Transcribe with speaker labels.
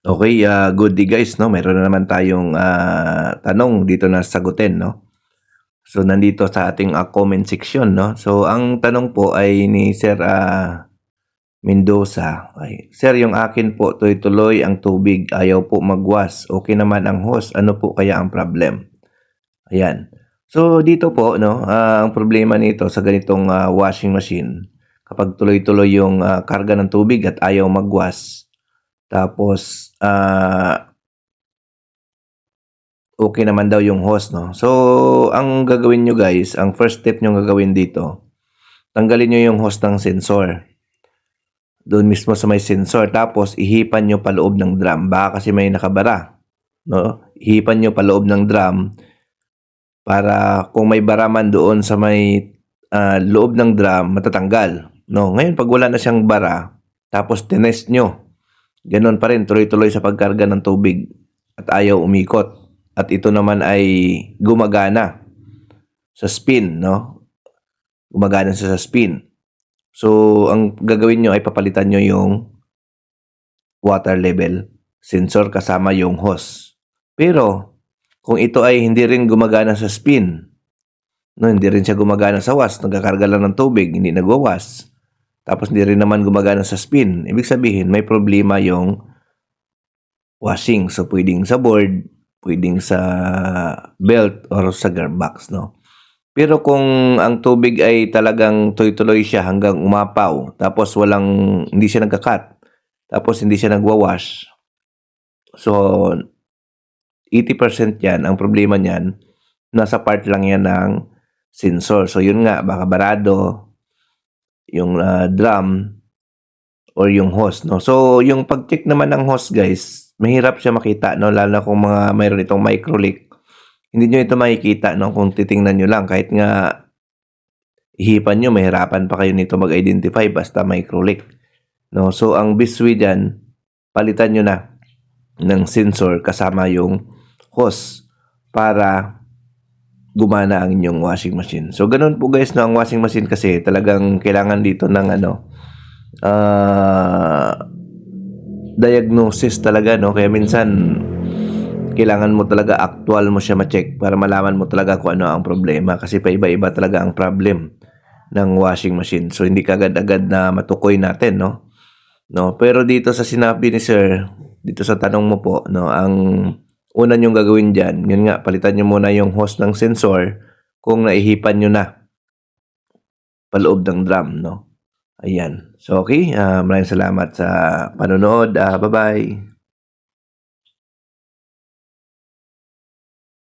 Speaker 1: Okay, ah, good day guys, no? Meron na naman tayong ah, tanong dito na sagutin, no? So nandito sa ating ah, comment section, no? So ang tanong po ay ni Sir ah, Mendoza. Ay, Sir, yung akin po tuloy-tuloy ang tubig, ayaw po magwas. Okay naman ang hose, ano po kaya ang problem? Ayan. So dito po, no, ah, ang problema nito sa ganitong ah, washing machine, kapag tuloy-tuloy yung ah, karga ng tubig at ayaw magwas, tapos, ah, okay naman daw yung hose, no? So, ang gagawin nyo guys, ang first step nyo gagawin dito, tanggalin nyo yung hose ng sensor. Doon mismo sa may sensor. Tapos, ihipan nyo pa loob ng drum. Baka kasi may nakabara. No? Ihipan nyo pa loob ng drum para kung may baraman doon sa may ah, loob ng drum, matatanggal. No? Ngayon, pag wala na siyang bara, tapos tinest nyo, Ganon pa rin, tuloy-tuloy sa pagkarga ng tubig at ayaw umikot. At ito naman ay gumagana sa spin, no? Gumagana siya sa spin. So, ang gagawin nyo ay papalitan nyo yung water level sensor kasama yung hose. Pero, kung ito ay hindi rin gumagana sa spin, no, hindi rin siya gumagana sa was, nagkakarga lang ng tubig, hindi nagwawas, tapos hindi rin naman gumagana sa spin. Ibig sabihin, may problema yung washing. So, pwedeng sa board, pwedeng sa belt or sa gearbox, no? Pero kung ang tubig ay talagang tuloy-tuloy siya hanggang umapaw, tapos walang, hindi siya nagka-cut, tapos hindi siya nagwa-wash, so, 80% yan, ang problema niyan, nasa part lang yan ng sensor. So, yun nga, baka barado, yung ah, drum or yung hose no? So yung pag-check naman ng hose guys mahirap siya makita no? Lalo na kung mga mayroon itong micro leak. Hindi nyo ito makikita no? Kung titingnan nyo lang kahit nga ihipan nyo mahirapan pa kayo nito mag-identify basta micro leak no? So ang biswi dyan palitan nyo na ng sensor kasama yung hose para gumana ang inyong washing machine. So, ganun po guys, no, ang washing machine kasi talagang kailangan dito ng ano, ah, diagnosis talaga, no? Kaya minsan, kailangan mo talaga actual mo siya ma-check para malaman mo talaga kung ano ang problema kasi paiba-iba talaga ang problem ng washing machine. So, hindi kagad-agad na matukoy natin, no? No, pero dito sa sinabi ni Sir, dito sa tanong mo po, no, ang una nyong gagawin dyan, yun nga, palitan nyo muna yung hose ng sensor kung naihipan nyo na paloob ng drum, no? Ayan. So, okay. ah, maraming salamat sa panonood. Ah, bye-bye.